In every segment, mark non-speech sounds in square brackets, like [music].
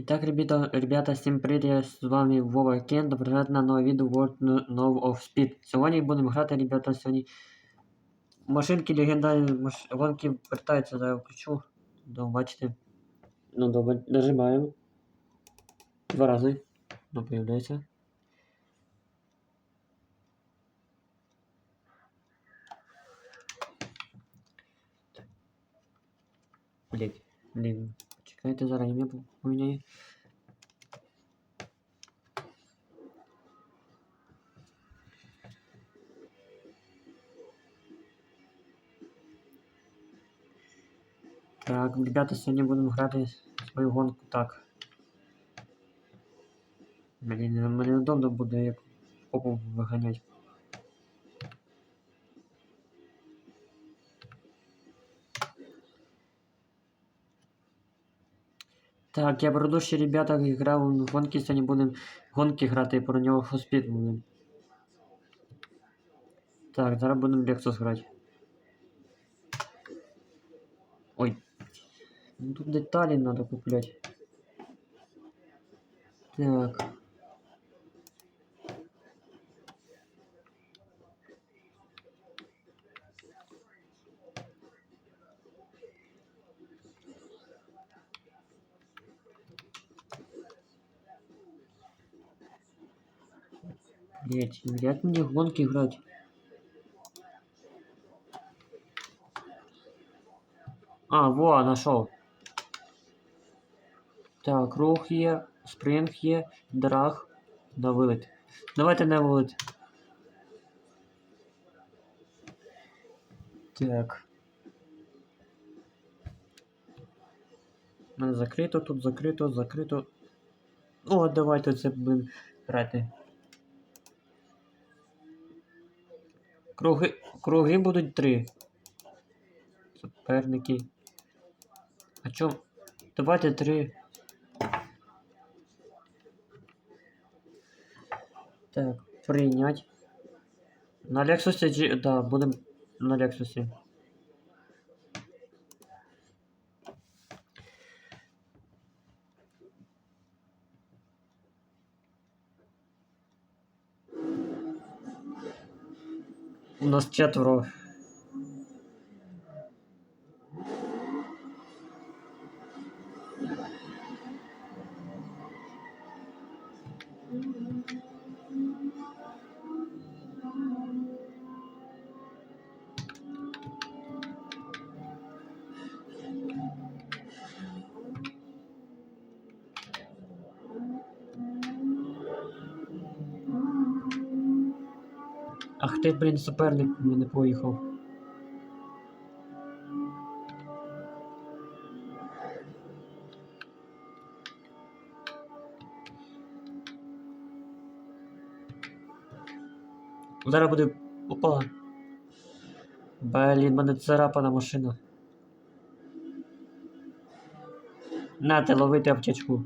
Итак, ребята, ребята, всім привіт, з вами Вова Кен, добро пожаловать на нове відео World No of Speed. Сьогодні будемо грати, ребята, сьогодні машинки легендарні, маш... гонки зараз я включу. Да, бачите. Ну, добре, нажимаємо. Два рази. Ну, появляється. Блять, блін. Чекайте, зараз ім'я поміняю. Так, ребята, сьогодні будемо грати свою гонку так. Блін, мені удобно буде як попу виганяти. Так, я предыдущие ребята грав в гонки, сьогодні будемо гонки грати, про нього хоспіт будемо. Так, зараз будемо Лексус грати. Ой. Ну тут деталі надо купляти. Так. Блять, як мені в гонки грати? А, во, нашел. Так, рух є, спринг є, драг, на вилет. Давайте на вилет. Так. Мене закрито, тут закрито, закрито. О, давайте це будемо грати. Круги, круги будуть три. Суперники. А чо? Давайте три. Так, прийнять. На Лексусі, да, будемо на Лексусі. У нас четверо. Ти, блін, суперник мене поїхав. Зараз буде. Опа. Блін, мене царапана машина. Нате, ловити аптечку.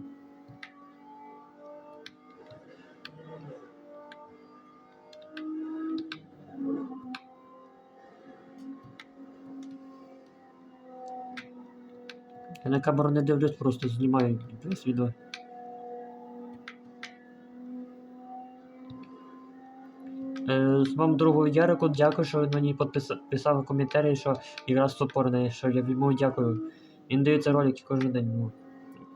На камеру не дивлюсь, просто знімаю весь відео. Е, з вам другу Ярику дякую, що він мені підписав писав коментарі, що ігра супорна, що я йому дякую. Він дивиться ролики кожен день, ну,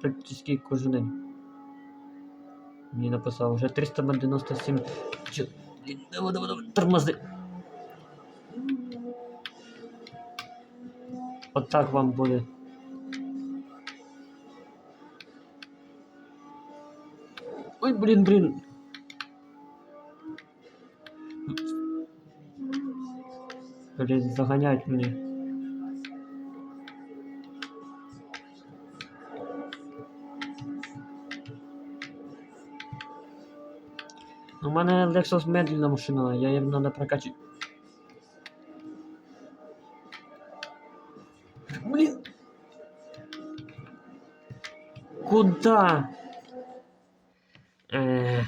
практично кожен день. Мені написав, вже 397. Чо- Давай, давай, давай, тормози. От так вам буде. Ой, блин, блин. Блин, загонять мне. У мене Lexus медленна машина, я її надо прокачати. Блин! Куда? Е...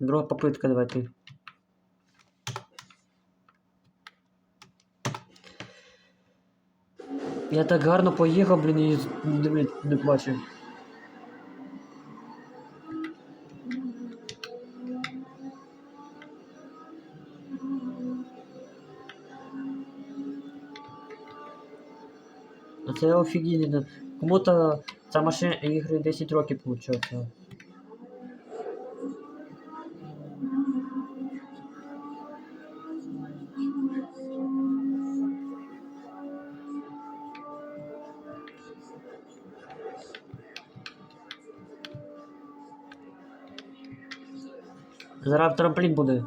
Друга попитка давайте. Я так гарно поїхав, блін, і не плачу. Це офігенно. Кому-то ця машина ігри 10 років получається. Зараз трамплін буде.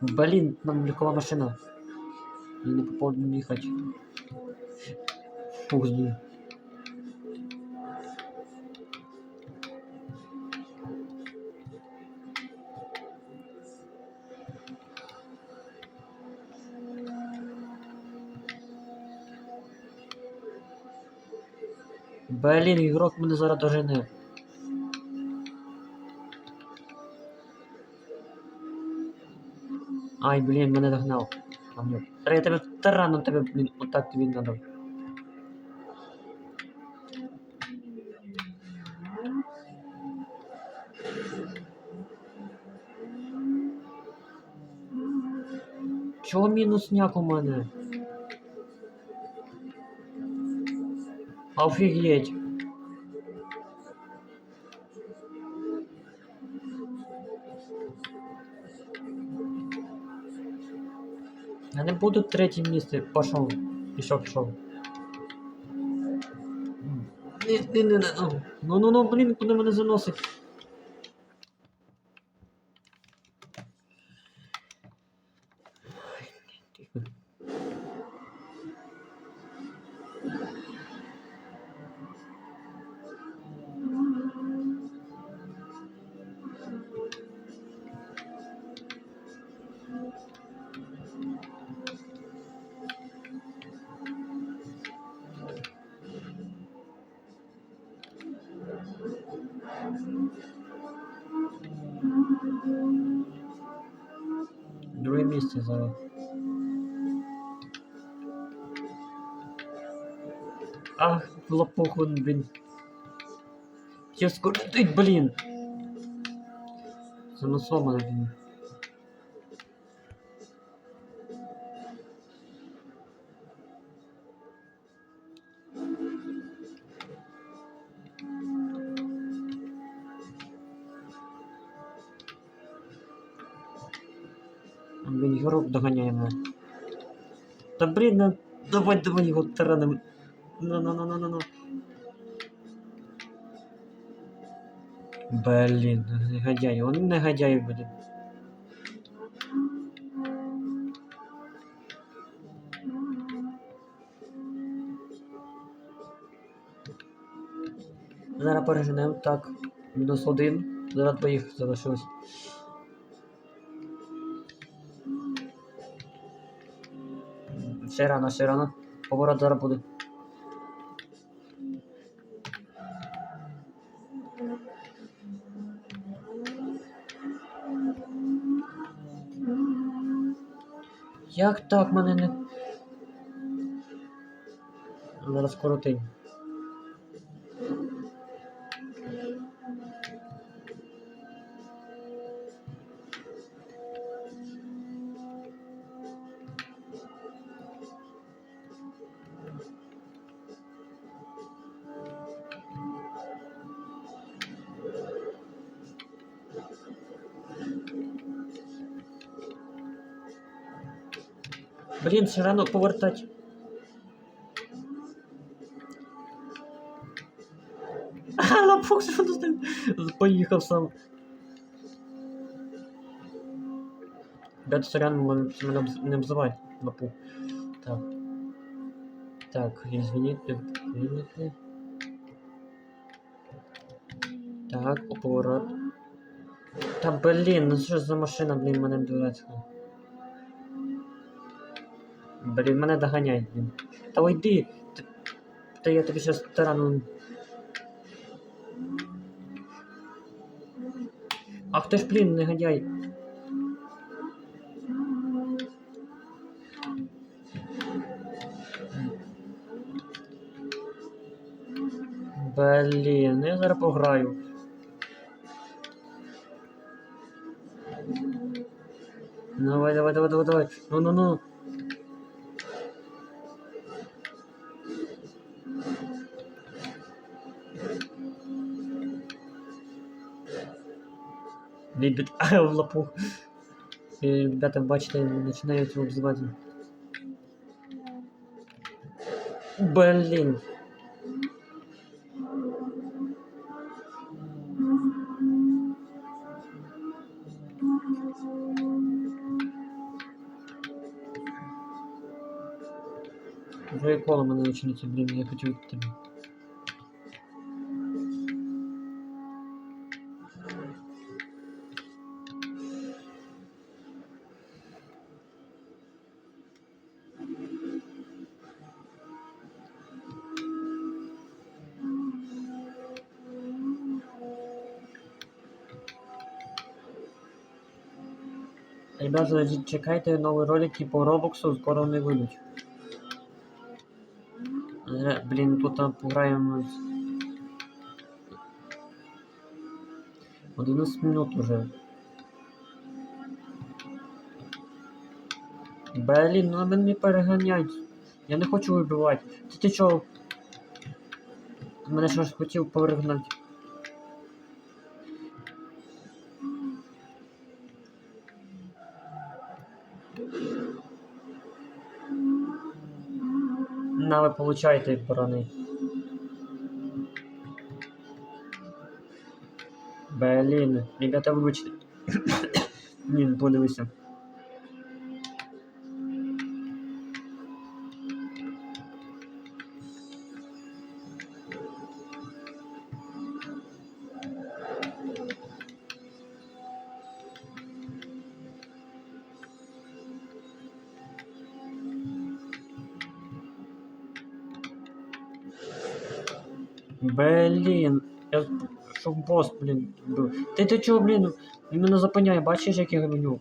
Блин, нам легкова машина. И не по поводу. Фух, блин. Блін, ігрок мене зараз дожене. Ай, блін, мене догнав. Я тебе тарану тебе, блін, отак тобі надо. Чого мінусняк у мене? Офігеть. Я не буду третє місце. Пошов. Пішов, пішов. Ні, ні, ні, ні. Ну, ну, ну, блін, куди мене заносить? Ах, лопуху, блін. Я блін. Занесло мене, блін. Блін, Європ доганяє мене. Та блін, ну, давай, давай його тараним. Ну, ну, ну. Блін, негодяй, он негодяй буде. Зараз переженемо, так. Мінус один. Зараз двоїх залишилось. Ще рано, ще рано. Поворот зараз буде. Як так мене не. Зараз коротень. Ще рано повертать. А, лапок поїхав сам. Ребята, сорян, мене не обзивай лапу. Так. Так, извините. Так, поворот. Та блін, ну що за машина, блін, мене дурацька. Блін, мене блін. Та уйди. Та, та я тобі щас тарану. Ах ти ж, блін, негодяй. Блін, я зараз пограю. Давай, давай, давай, давай, давай. Ну, любит [laughs] в лапу. И ребята, бачите, начинают его обзывать. Блин. Уже и колом она блин, я хочу это. Ребята, чекайте нові ролики по Роблоксу, скоро вони вийдуть. Зря- Блін, тут там пограємо. з- 11 минут уже. Блін, ну мене не переганять. Я не хочу вибивати. Ти ти чого? Мене щось хотів перегнати. На, ви получаєте брони. Блін, ребята, вибачте. [coughs] Не подивися. Блін, я щоб бос, блін, був. Ти ти чого, блін? Він мене зупиняє, бачиш, як я гоню?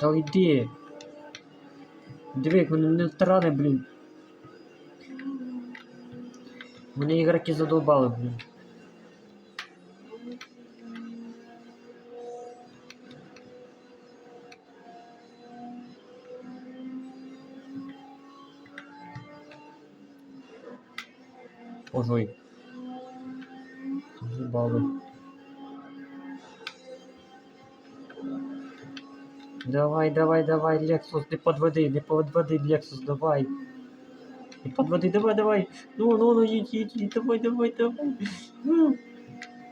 Та йди. Диви, як мене тарани, блін. Мене ігроки задовбали, блін. Ой. Заебали. Давай, давай, давай, Лексус, не подводи, не подводи, Лексус, давай. Не подводи, давай, давай. Ну, ну, ну, едь, едь, едь, давай, давай, давай. Ну,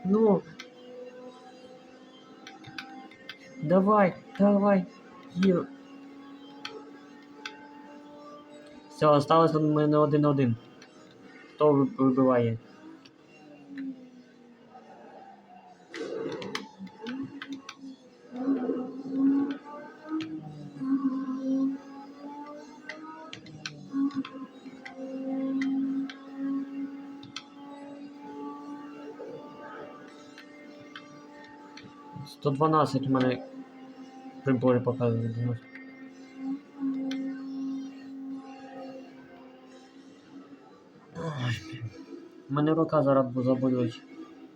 ну. Давай, давай. Є. Все, осталось у мене один-один. Хто ви- вибиває? Сто дванадцять у мене прибори показують. Мене рука зараз заболить.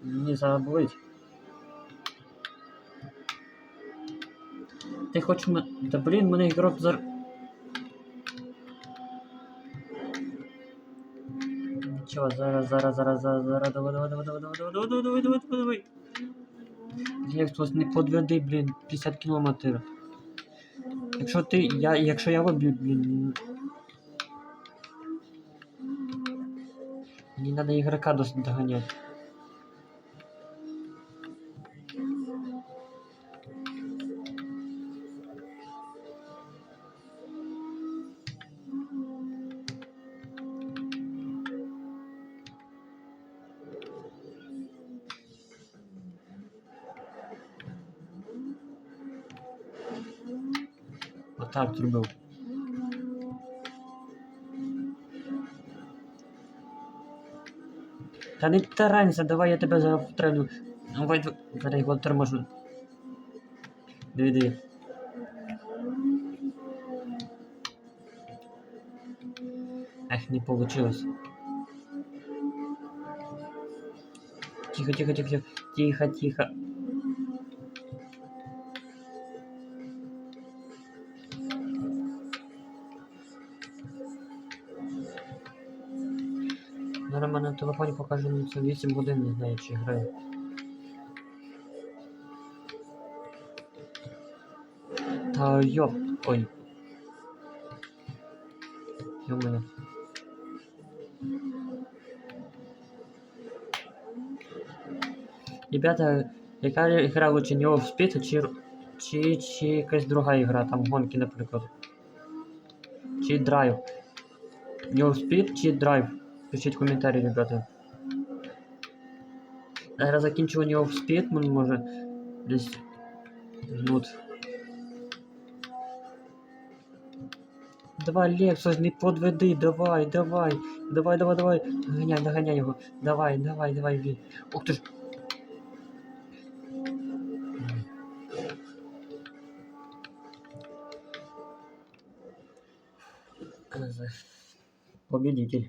Мені зараз болить. Ти хочеш мене. Та блін, мене ігрок зараз. Нічого, зараз, зараз, зараз, зараз, зараз, давай, давай, давай, давай, давай, давай, давай, давай, давай, давай, давай. Як хтось не подведи, блін, 50 кілометрів. Якщо ти, я, якщо я виб'ю, блін. Не надо игрока догонять. Вот так трубил. Та не таранься, давай я тебе зараз втрелю. Давай, зараз його торможу. Диви, диви. Ех, не получилось. тихо, тихо, тихо, тихо, тихо, тихо. Мене на ну, це 8 годин, не знаю, чи грає. Та йоп. Ой. Йо-моє. Ребята, яка гра лучше of Speed чи, чи, чи якась друга ігра, там гонки, наприклад. Чи драйв. Of Speed чи драйв? Пишіть коментарі, ребята. Зараз закінчу Need of Speed, ну, може десь минут. Давай, Лексус, не подведи, давай, давай, давай, давай, давай, наганяй, наганяй його, давай, давай, давай, блін. Ух ти ж. Победитель.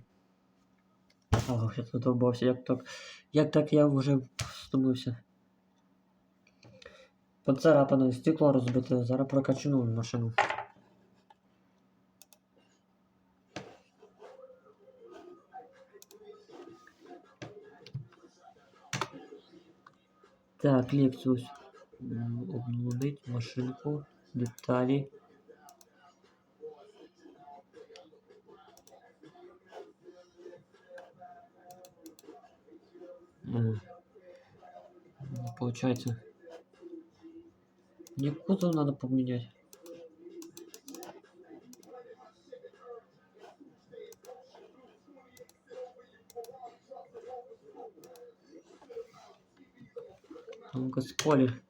Ага, я задовбався, як так. Як так я вже вступився. Поцарапане стекло розбите, зараз прокачну машину. Так. М, Обновить машинку, деталі. Получается. Мне кузов надо поменять. Ну-ка, спойлер.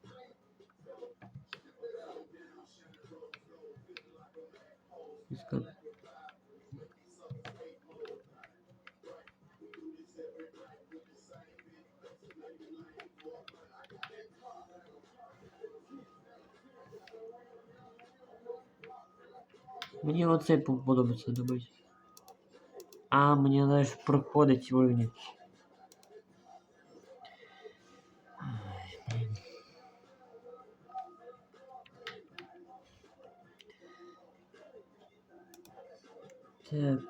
Мені оцей подобається добити. А, мені треба ж проходить сьогодні. Ай, блін. Так.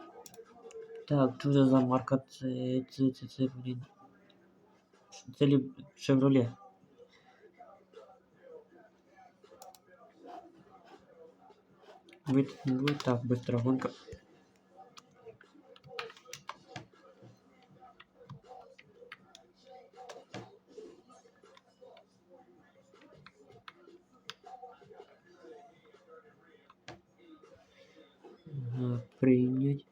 Так, що це за марка? Це, це, це, це, блін. Це лі... Chevrolet. Вид, вид, так, быстро гонка. Ага, принять.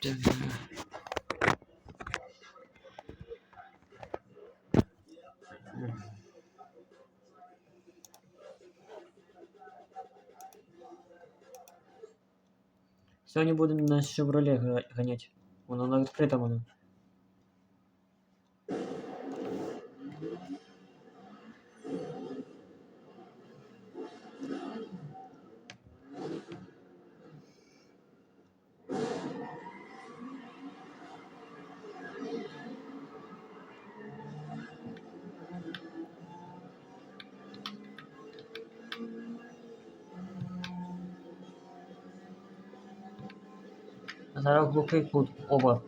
Так. Сьогодні будемо на Chevrolet ганяти. Воно на відкритому. Воно. А Зараз глухий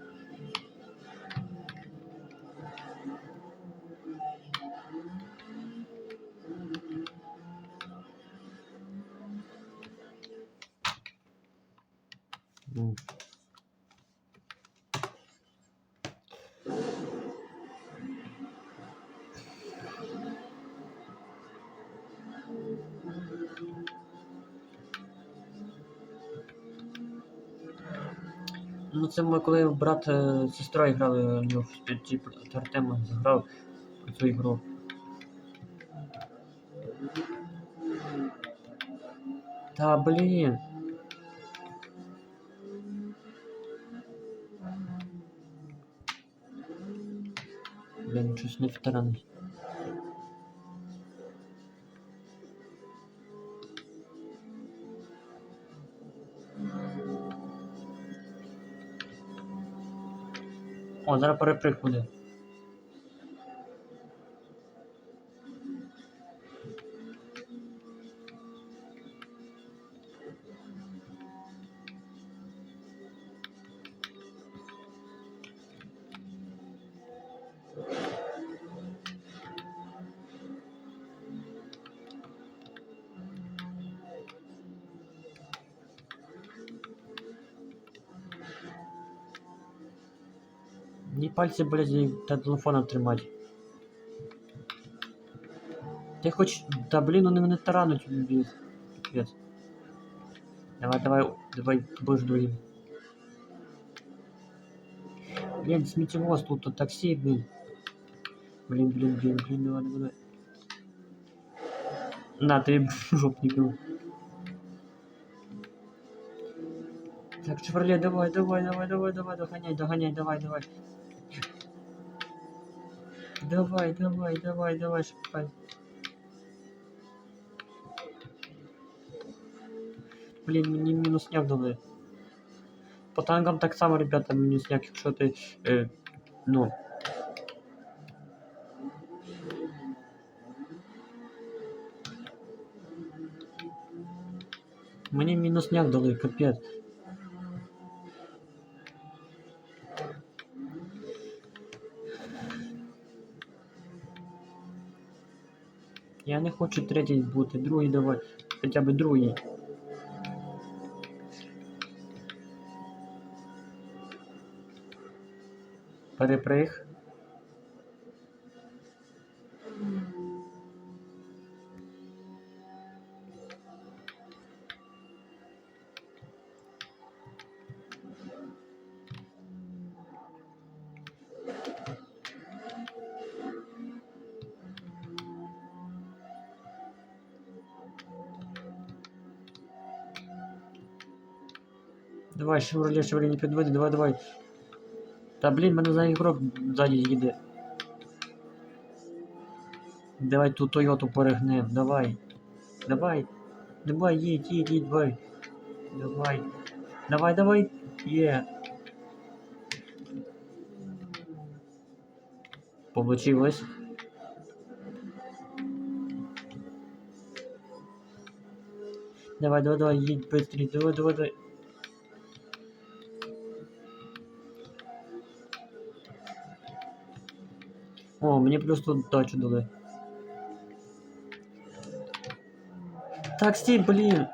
Ну, це ми коли брат е, з сестрою грали, ну, в ті Артема заграв у цю ігру. Та блін. Блін, щось не втаранить. О, зараз переприх буде. Мені пальці болять та телефона тримати. Ти хоч. Та блін, вони мене тарануть без. Капець. Давай, давай, давай, будеш другим. Блін, сміттєвоз тут, тут таксі, блін. Блін, блін, блін, блін, давай, давай. давай. На, ти [laughs] жопників. Так, Шевроле, давай, давай, давай, давай, давай, догоняй, догоняй, давай, давай. Давай, давай, давай, давай, шпаль. Блін, мені мінусняк дали. По танкам так само, ребята, мінусняк, якщо ти, е, ну... Мені мінусняк дали, капець. Хочу третій бути, другий давай. Хоча б другий. Переприг. Шевроле, Шевроле, не підводи, давай, давай. Та блін, мене за ігрок ззаді їде. Давай ту Тойоту перегнем, давай. Давай. Давай, їдь, їдь, їдь, давай. Давай. Давай, давай. Є. Получилось. Давай, давай, давай, їдь быстрее, давай, давай, давай. О, мені плюс тут дачу дали. Так, стій, блін.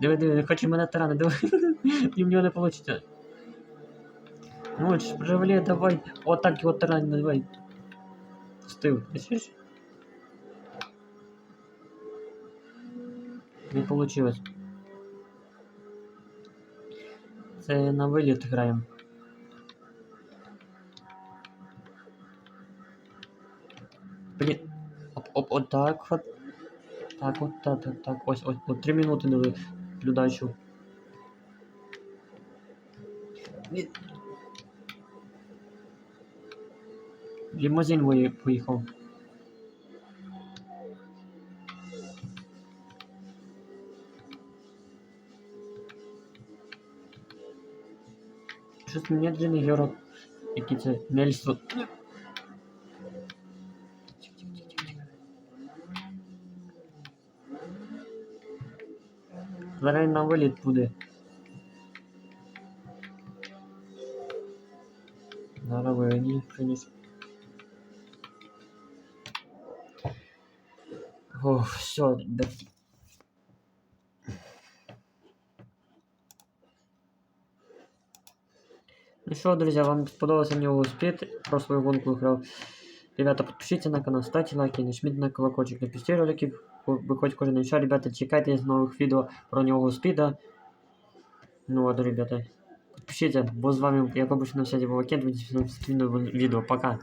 Диви, диви, не хоче мене тарани, диви. І в нього не вийде. Ну, Шевроле, давай. Отак його тарани, давай. Стив, бачиш? Не получилось. Це на виліт граємо. Блін. Оп, оп, от так от. Так, от так, так, так. Ось, ось, от три минути дали людачу. Блін. Лімузин вої- поїхав. Щось медленний герой. Який це Нельсон. Зараз на виліт буде. Зараз вині приніс. Ох, все, да. Ну что, друзья, вам сподобался мне успеть про свою гонку играл. Ребята, подпишитесь на канал, ставьте лайки, нажмите на колокольчик, напишите ролики, виходить кожен. Що, ребята, чекайте нових відео про нього спіда. Ну ладно, ребята. Подпишите, бо з вами, як обычно, на связи Вовакент, в відео. Пока.